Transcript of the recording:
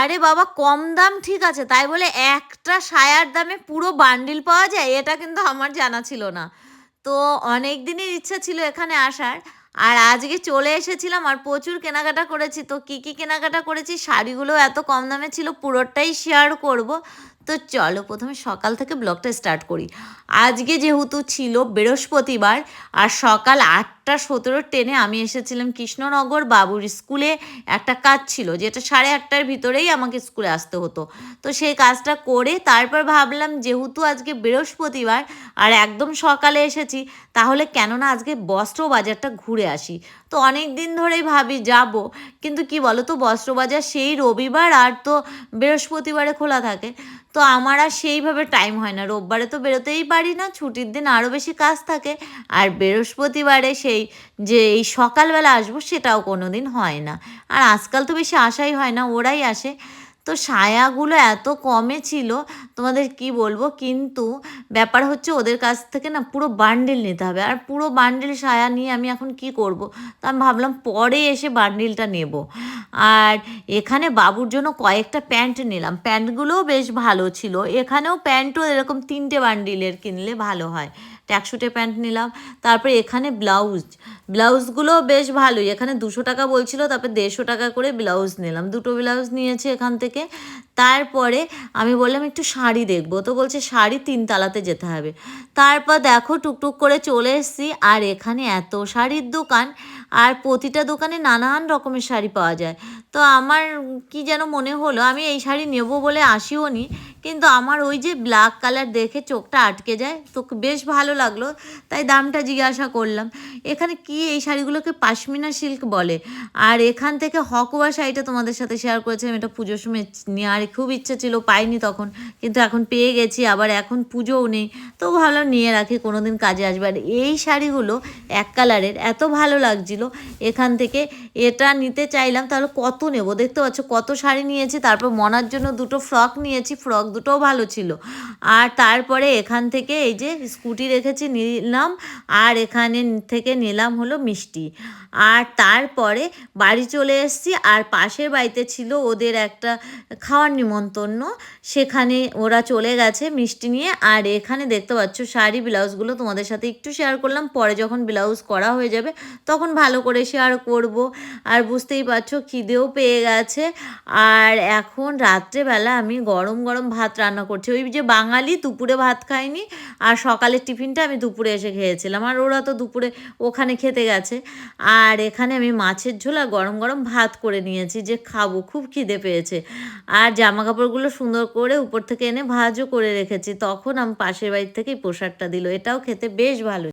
আরে বাবা, কম দাম ঠিক আছে, তাই বলে একটা সায়ার দামে পুরো বান্ডিল পাওয়া যায়, এটা কিন্তু আমার জানা ছিল না। তো অনেক দিনের ইচ্ছা ছিল এখানে আসার, আর আজকে চলে এসেছিলাম আর প্রচুর কেনাকাটা করেছি। তো কী কী কেনাকাটা করেছি, শাড়িগুলো এত কম দামে ছিল, পুরোটাই শেয়ার করব। তো চলো প্রথমে সকাল থেকে ব্লগটা স্টার্ট করি। আজকে যেহেতু ছিল বৃহস্পতিবার আর সকাল আটটা সতেরো ট্রেনে আমি এসেছিলাম কৃষ্ণনগর বাবুর স্কুলে একটা কাজ ছিল, যেটা সাড়ে আটটার ভিতরেই আমাকে স্কুলে আসতে হতো। তো সেই কাজটা করে তারপর ভাবলাম যেহেতু আজকে বৃহস্পতিবার আর একদম সকালে এসেছি, তাহলে কেননা আজকে বস্ত্র বাজারটা ঘুরে আসি। তো অনেক দিন ধরেই ভাবি যাব, কিন্তু কি বলো তো বস্ত্র বাজার সেই রবিবার আর তো বৃহস্পতিবারে খোলা থাকে। তো আমার আর সেইভাবে টাইম হয় না। রোববারে তো বেরোতেই পারি না, ছুটির দিন আরও বেশি কাজ থাকে। আর বৃহস্পতিবারে সেই যে এই সকালবেলা আসব সেটাও কোনো দিন হয় না। আর আজকাল তো বেশি আসাই হয় না, ওরাই আসে। তো সায়াগুলো এত কমে ছিল, তোমাদের কি বলব? কিন্তু ব্যাপার হচ্ছে ওদের কাছ থেকে না পুরো বান্ডিল নিতে হবে। আর পুরো বান্ডিল সায়া নিয়ে আমি এখন কি করব? তো আমি ভাবলাম পরে এসে বান্ডিলটা নেব। আর এখানে বাবুর জন্য কয়েকটা প্যান্ট নিলাম। প্যান্টগুলোও বেশ ভালো ছিল। এখানেও প্যান্টও এরকম তিনটে বান্ডিলের কিনলে ভালো হয়। ট্যাকশুটে প্যান্ট নিলাম, তারপরে এখানে ব্লাউজ। ব্লাউজগুলো বেশ ভালোই, এখানে দুশো টাকা বলছিল, তারপরে দেড়শো টাকা করে ব্লাউজ নিলাম। দুটো ব্লাউজ নিয়েছি এখান থেকে। তারপরে আমি বললাম, একটু শাড়ি দেখব। তো বলছে, শাড়ি তিনতলাতে যেতে হবে। তারপর দেখো, টুকটুক করে চলে এসেছি, আর এখানে এত শাড়ির দোকান, আর প্রতিটা দোকানে নানান রকমের শাড়ি পাওয়া যায়। তো আমার কি যেন মনে হলো, আমি এই শাড়ি নেব বলে আসিও নি কিন্তু আমার ওই যে ব্ল্যাক কালার দেখে চোখটা আটকে যায়, তো বেশ ভালো লাগল। তাই দামটা জিজ্ঞাসা করলাম, এখানে কি এই শাড়িগুলোকে পাশমিনা সিল্ক বলে? আর এখান থেকে হকুয়া শাড়িটা তোমাদের সাথে শেয়ার করেছিলাম, এটা পুজোর সময় নেওয়ার খুব ইচ্ছা ছিল, পাইনি তখন, কিন্তু এখন পেয়ে গেছি, আবার এখন পুজোও নেই। তো ভাবলাম নিয়ে রাখি কোনো দিন কাজে আসবে। আর এই শাড়িগুলো এক কালারের এত ভালো লাগছিল এখান থেকে, এটা নিতে চাইলাম, তাহলে কত নেব? দেখতে পাচ্ছ কত শাড়ি নিয়েছি, তারপর মনার জন্য দুটো ফ্রক নিয়েছি ফ্রক দুটোও ভালো ছিল। আর তারপরে এখান থেকে এই যে স্কুটি রেখেছি নিলাম আর এখানে থেকে নিলাম হলো মিষ্টি। আর তারপরে বাড়ি চলে এসেছি আর পাশের বাড়িতে ছিল ওদের একটা খাওয়ার নিমন্ত্রণ। সেখানে ওরা চলে গেছে মিষ্টি নিয়ে। আর এখানে দেখতে পাচ্ছ শাড়ি, ব্লাউজগুলো তোমাদের সাথে একটু শেয়ার করলাম। পরে যখন ব্লাউজ করা হয়ে যাবে তখন ভালো করে শেয়ার করব। আর বুঝতেই পারছ খিদেও পেয়ে গেছে। আর এখন রাত্রেবেলা আমি গরম গরম ভাত রান্না করছি। ওই যে বাঙালি দুপুরে ভাত খায়নি আর সকালের টিফিনটা আমি দুপুরে এসে খেয়েছিলাম। আর ওরা তো দুপুরে ওখানে খেতে গেছে। আর এখানে আমি মাছের ঝোলা গরম গরম ভাত করে নিয়েছি যে খাব, খুব খিদে পেয়েছে। আর জামা কাপড়গুলো সুন্দর করে উপর থেকে এনে ভাজও করে রেখেছি। তখন আমি পাশের বাড়ির থেকেই প্রসাদটা দিল। এটাও খেতে বেশ ভালো